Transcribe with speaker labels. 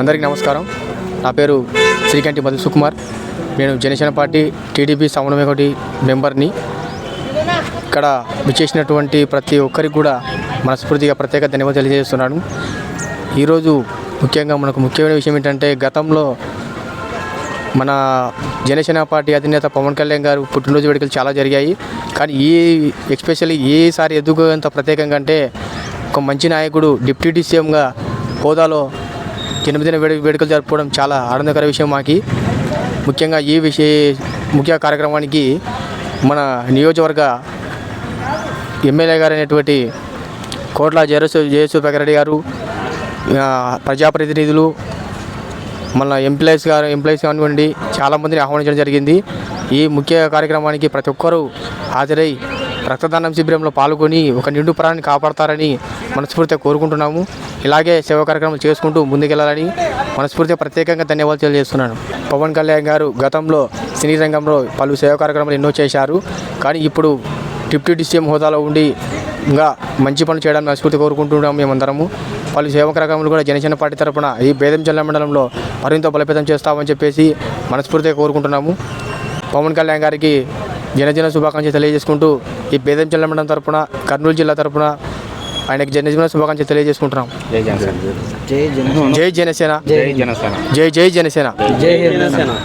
Speaker 1: అందరికీ నమస్కారం. నా పేరు శ్రీకంటి మధు సుకుమార్. నేను జనసేన పార్టీ టీడీపీ సమన్వయ ఒకటి మెంబర్ని. ఇక్కడ విచ్చేసినటువంటి ప్రతి ఒక్కరికి కూడా మనస్ఫూర్తిగా ప్రత్యేక ధన్యవాదాలు తెలియజేస్తున్నాను. ఈరోజు ముఖ్యంగా మనకు ముఖ్యమైన విషయం ఏంటంటే గతంలో మన జనసేన పార్టీ అధినేత పవన్ కళ్యాణ్ గారు పుట్టినరోజు వేడుకలు చాలా జరిగాయి. కానీ ఈ ఎస్పెషల్లీ ఈసారి ఎదుగుంత ప్రత్యేకంగా అంటే ఒక మంచి నాయకుడు డిప్యూటీ సీఎంగా హోదాలో జన్మదిన వేడు వేడుకలు జరుపుకోవడం చాలా ఆనందకర విషయం మాకు. ముఖ్యంగా ఈ విషయ ముఖ్య కార్యక్రమానికి మన నియోజకవర్గ ఎమ్మెల్యే గారు అయినటువంటి కోట్ల జయసు జయసూపేకర్ రెడ్డి గారు ప్రజాప్రతినిధులు మన ఎంప్లాయీస్ గారు ఎంప్లాయీస్ కానివ్వండి చాలామందిని ఆహ్వానించడం జరిగింది. ఈ ముఖ్య కార్యక్రమానికి ప్రతి ఒక్కరూ హాజరై రక్తదానం శిబిరంలో పాల్గొని ఒక నిండు ప్రాణాన్ని కాపాడతారని మనస్ఫూర్తిగా కోరుకుంటున్నాము. ఇలాగే సేవా కార్యక్రమాలు చేసుకుంటూ ముందుకెళ్ళాలని మనస్ఫూర్తిగా ప్రత్యేకంగా ధన్యవాదాలు తెలియజేస్తున్నాను. పవన్ కళ్యాణ్ గారు గతంలో సినీ రంగంలో పలు సేవా కార్యక్రమాలు ఎన్నో చేశారు. కానీ ఇప్పుడు డిప్యూటీ సీఎం హోదాలో ఉండి ఇంకా మంచి పనులు చేయడానికి మనస్ఫూర్తి కోరుకుంటున్నాం మేమందరము. పలు సేవా కార్యక్రమాలు కూడా జనసేన పార్టీ తరపున ఈ భేదం జిల్లా మండలంలో మరింత బలోపేతం చేస్తామని చెప్పేసి మనస్ఫూర్తిగా కోరుకుంటున్నాము. పవన్ కళ్యాణ్ గారికి జనజన శుభాకాంక్షలు తెలియజేసుకుంటూ ఈ భేదం జిల్లా మండలం తరపున కర్నూలు జిల్లా తరపున ఆయనకి జనజీవన శుభాకాంక్షలు తెలియజేసుకుంటున్నాం.
Speaker 2: జై జనసేన.
Speaker 3: జై
Speaker 1: జై జనసేన.
Speaker 2: జై జనసేన.